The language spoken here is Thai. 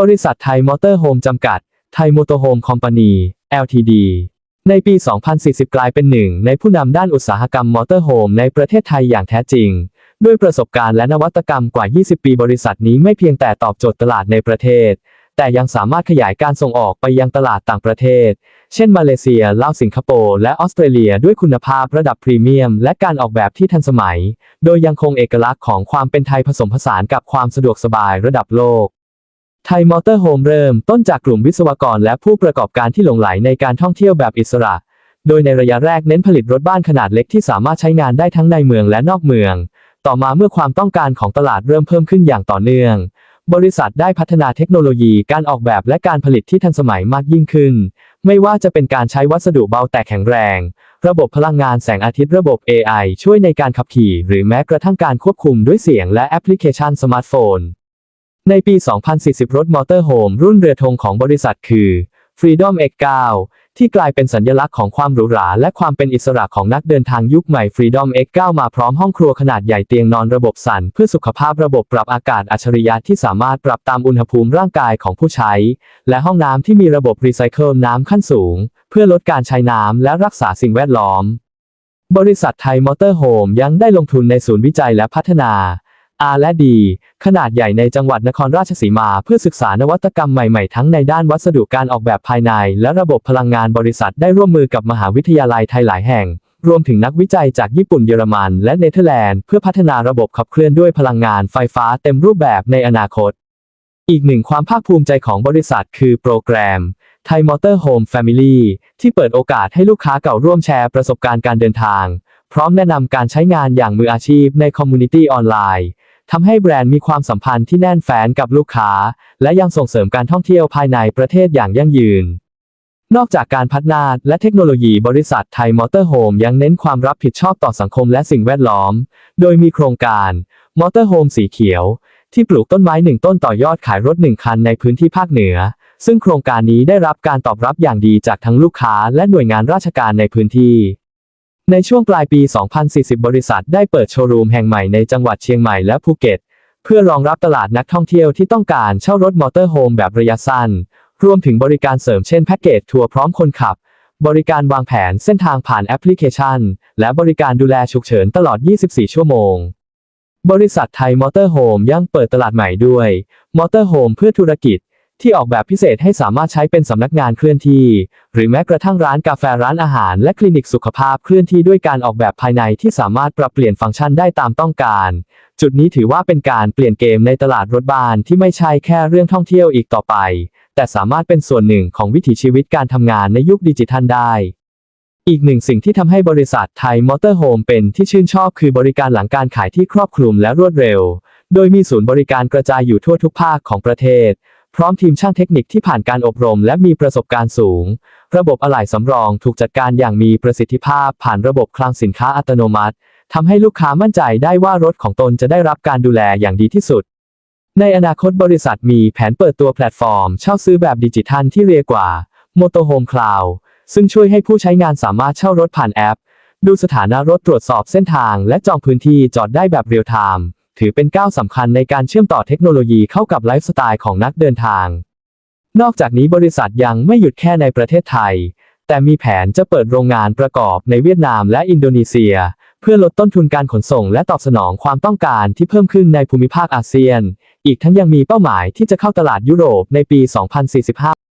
บริษัทไทยมอเตอร์โฮมจำกัด ไทยมอเตอร์โฮมคอมพานี LTD ในปี 2040 กลายเป็นหนึ่งในผู้นำด้านอุตสาหกรรมมอเตอร์โฮมในประเทศไทยอย่างแท้จริง ด้วยประสบการณ์และนวัตกรรมกว่า 20 ปีบริษัทนี้ไม่เพียงแต่ตอบโจทย์ตลาดในประเทศ แต่ยังสามารถขยายการส่งออกไปยังตลาดต่างประเทศ เช่นมาเลเซีย ลาว สิงคโปร์ และออสเตรเลีย ด้วยคุณภาพระดับพรีเมียม และการออกแบบที่ทันสมัย โดยยังคงเอกลักษณ์ของความเป็นไทยผสมผสานกับความสะดวกสบายระดับโลก ไทยมอเตอร์โฮมเริ่มต้นจากกลุ่มวิศวกรและผู้ประกอบการที่หลงไหลในการท่องเที่ยวแบบอิสระ โดยในระยะแรกเน้นผลิตรถบ้านขนาดเล็กที่สามารถใช้งานได้ทั้งในเมืองและนอกเมือง ต่อมาเมื่อความต้องการของตลาดเริ่มเพิ่มขึ้นอย่างต่อเนื่อง บริษัทได้พัฒนาเทคโนโลยีการออกแบบและการผลิตที่ทันสมัยมากยิ่งขึ้น ไม่ว่าจะเป็นการใช้วัสดุเบาแต่แข็งแรง ระบบพลังงานแสงอาทิตย์ระบบ AI ช่วยในการขับขี่ หรือแม้กระทั่งการควบคุมด้วยเสียงและแอปพลิเคชันสมาร์ทโฟน ในปี 2040 รถมอเตอร์โฮมรุ่นเรือธงของบริษัทคือ Freedom X9 ที่กลายเป็นสัญลักษณ์ของความหรูหราและความเป็นอิสระของนักเดินทางยุคใหม่ Freedom X9 มาพร้อมห้องครัวขนาดใหญ่เตียงนอนระบบสั่นเพื่อสุขภาพระบบปรับอากาศอัจฉริยะที่สามารถปรับตามอุณหภูมิร่างกายของผู้ใช้ และห้องน้ำที่มีระบบรีไซเคิลน้ำขั้นสูง เพื่อลดการใช้น้ำและรักษาสิ่งแวดล้อม บริษัทไทยมอเตอร์โฮมยังได้ลงทุนในศูนย์วิจัยและพัฒนา R และ D ขนาดใหญ่ในจังหวัดนครราชสีมา เพื่อศึกษานวัตกรรมใหม่ๆ ทั้งในด้านวัสดุการออกแบบภายใน และระบบพลังงานบริษัทได้ร่วมมือกับมหาวิทยาลัยไทยหลายแห่ง รวมถึงนักวิจัยจากญี่ปุ่นเยอรมัน และเนเธอร์แลนด์เพื่อพัฒนาระบบขับเคลื่อนด้วยพลังงานไฟฟ้าเต็มรูปแบบในอนาคต อีกหนึ่งความภาคภูมิใจของบริษัทคือโปรแกรมไทยมอเตอร์โฮมแฟมิลี่ที่เปิดโอกาสให้ลูกค้าเก่าร่วมแชร์ประสบการณ์การเดินทาง พร้อมแนะนำการใช้งานอย่างมืออาชีพในคอมมูนิตี้ออนไลน์ ทำให้แบรนด์มีความสัมพันธ์ที่แน่นแฟ้นกับลูกค้า และยังส่งเสริมการท่องเที่ยวภายในประเทศอย่างยั่งยืน นอกจากการพัฒนาและเทคโนโลยีบริษัทไทยมอเตอร์โฮมยังเน้นความรับผิดชอบต่อสังคมและสิ่งแวดล้อม โดยมีโครงการมอเตอร์โฮมสีเขียว ที่ปลูกต้นไม้หนึ่งต้นต่อยอดขายรถหนึ่งคันในพื้นที่ภาคเหนือ ซึ่งโครงการนี้ได้รับการตอบรับอย่างดีจากทั้งลูกค้าและหน่วยงานราชการในพื้นที่ ในช่วงปลายปี 2040 บริษัทได้เปิดโชว์รูมแห่งใหม่ในจังหวัดเชียงใหม่และภูเก็ต เพื่อรองรับตลาดนักท่องเที่ยวที่ต้องการเช่ารถมอเตอร์โฮมแบบระยะสั้น รวมถึงบริการเสริมเช่นแพ็กเกจทัวร์พร้อมคนขับ บริการวางแผนเส้นทางผ่านแอปพลิเคชัน และบริการดูแลฉุกเฉินตลอด 24 ชั่วโมง บริษัทไทยมอเตอร์โฮมยังเปิดตลาดใหม่ด้วยมอเตอร์โฮมเพื่อธุรกิจ ที่ออกแบบพิเศษให้สามารถใช้เป็นสำนักงานเคลื่อนที่ หรือแม้กระทั่งร้านกาแฟร้านอาหารและคลินิกสุขภาพเคลื่อนที่ด้วยการออกแบบภายในที่สามารถปรับเปลี่ยนฟังก์ชันได้ตามต้องการ จุดนี้ถือว่าเป็นการเปลี่ยนเกมในตลาดรถบานที่ไม่ใช่แค่เรื่องท่องเที่ยวอีกต่อไป แต่สามารถเป็นส่วนหนึ่งของวิถีชีวิตการทำงานในยุคดิจิทัลได้อีกหนึ่งสิ่งที่ทำให้บริษัทไทยมอเตอร์โฮมเป็นที่ชื่นชอบคือบริการหลังการขายที่ครอบคลุมและรวดเร็ว โดยมีศูนย์บริการกระจายอยู่ทั่วทุกภาคของประเทศ พร้อมทีมช่างเทคนิคที่ผ่านการอบรมและมีประสบการณ์สูง ระบบอะไหล่สำรองถูกจัดการอย่างมีประสิทธิภาพผ่านระบบคลังสินค้าอัตโนมัติทำให้ลูกค้ามั่นใจได้ว่ารถของตนจะได้รับการดูแลอย่างดีที่สุด ในอนาคตบริษัทมีแผนเปิดตัวแพลตฟอร์มเช่าซื้อแบบดิจิทัลที่เรียกว่า Motorhome Cloud ซึ่งช่วยให้ผู้ใช้งานสามารถเช่ารถผ่านแอป ดูสถานะรถตรวจสอบเส้นทางและจองพื้นที่จอดได้แบบเรียลไทม์ ถือเป็นก้าวสำคัญในการเชื่อมต่อเทคโนโลยีเข้ากับไลฟ์สไตล์ของนักเดินทาง นอกจากนี้บริษัทยังไม่หยุดแค่ในประเทศไทย แต่มีแผนจะเปิดโรงงานประกอบในเวียดนามและอินโดนีเซีย เพื่อลดต้นทุนการขนส่งและตอบสนองความต้องการที่เพิ่มขึ้นในภูมิภาคอาเซียน อีกทั้งยังมีเป้าหมายที่จะเข้าตลาดยุโรปในปี 2045